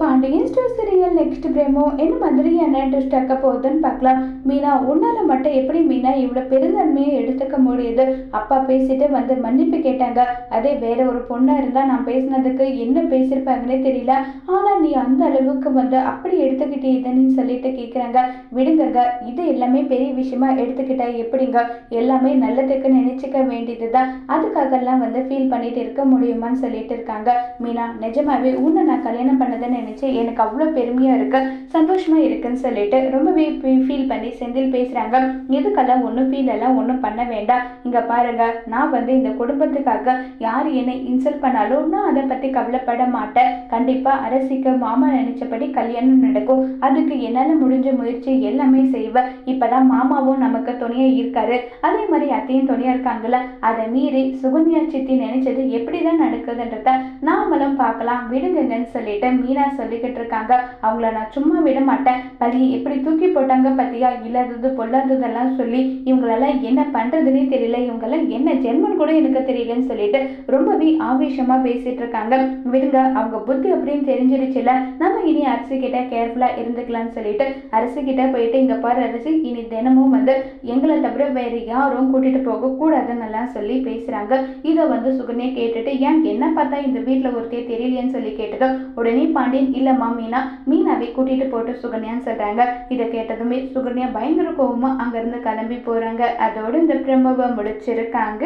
Pandian store serial next promo என்ன மாதிரியான twist ஆக்க போகுதுன்னு பார்க்கலாம். மீனா உன்னால மட்டும் எப்படி மீனா இவ்வளோ பெருந்தன்மையை எடுத்துக்க முடியுது? அப்பா பேசிட்டு வந்து மன்னிப்பு கேட்டாங்க. அதே வேற ஒரு பொண்ணா இருந்தா நான் பேசினதுக்கு என்ன பேசியிருப்பாங்கன்னே தெரியல. ஆனா நீ அந்த அளவுக்கு வந்து அப்படி எடுத்துக்கிட்டே இதுன்னு சொல்லிட்டு கேட்குறாங்க விடுங்கங்க இது எல்லாமே பெரிய விஷயமா எடுத்துக்கிட்டா எப்படிங்க? எல்லாமே நல்லதுக்கு நினைச்சுக்க வேண்டியதுதான். அதுக்காகலாம் வந்து ஃபீல் பண்ணிட்டு இருக்க முடியுமான்னு சொல்லிட்டு இருக்காங்க. மீனா நிஜமாவே உன்னை நான் கல்யாணம் பண்ணதை நினச்சி எனக்கு அவ்வளோ பெருமையா இருக்கு சந்தோஷமா இருக்குன்னு சொல்லிட்டு ரொம்பவே ஃபீல் பண்ணி செந்தில் பேசுறாங்க. இதுக்கெல்லாம் ஒன்றும் ஃபீல் எல்லாம் ஒன்றும் பண்ண வேண்டாம். இங்க பாருங்க நான் வந்து இந்த குடும்பத்துக்காக யார் என்னை இன்சல்ட் பண்ணாலும் நான் அதை பத்தி கவலைப்பட மாட்டேன். கண்டிப்பா அரசிக்கு மாமா நினைச்சபடி கல்யாணம் நடக்கும். அதுக்கு என்னால முடிஞ்ச முயற்சி எல்லாமே செய்வேன். இப்பதான் மாமாவும் நமக்கு துணையா இருக்காரு. அதே மாதிரி அத்தையும் துணையா இருக்காங்களே அதை மீறி சுகன்யா சித்தி நினைச்சது எப்படிதான் நடக்குதுன்றத நான் நாமளும் பார்க்கலாம் விடுங்கன்னு சொல்லிட்டு மீனா சொல்லிக்கிட்டு இருக்காங்க. அவங்கள நான் சும்மா விட மாட்டேன். பதி எப்படி தூக்கி போட்டாங்க பத்தியா? இல்லாதது பொல்லாததெல்லாம் சொல்லி இவங்களெல்லாம் என்ன பண்றதுன்னே தெரியல. இவங்கெல்லாம் என்ன ஜென்மன் கூட எனக்கு தெரியலன்னு சொல்லிட்டு ரொம்பவே ஆவேசமா பேசிட்டு இருக்காங்க. விடுங்க அவங்க புத்தி அப்படின்னு தெரிஞ்சிருச்சுல நம்ம இனி அரசு கிட்ட கேர்ஃபுல்லா இருந்துக்கலாம்னு சொல்லிட்டு அரசு கிட்ட போயிட்டு இங்க பாரு அரசு இனி தினமும் வந்து எங்களை தவிர வேற யாரும் கூட்டிட்டு போக கூடாதுன்னு எல்லாம் சொல்லி பேசுறாங்க. இதை வந்து சுகன்யா கேட்டுட்டு ஏன் என்ன பார்த்தா இந்த வீட்டுல ஒருத்தையே தெரியலையேன்னு சொல்லி கேட்டதும் உடனே பாண்டியன் இல்லம்மா மீனா மீனாவை கூட்டிட்டு போட்டு சுகன்யான்னு சொல்றாங்க. இதை கேட்டதுமே சுகன்யா பயங்கர கோவமா அங்கிருந்து கிளம்பி போறாங்க. அதோட இந்த பிரமவை முடிச்சிருக்காங்க.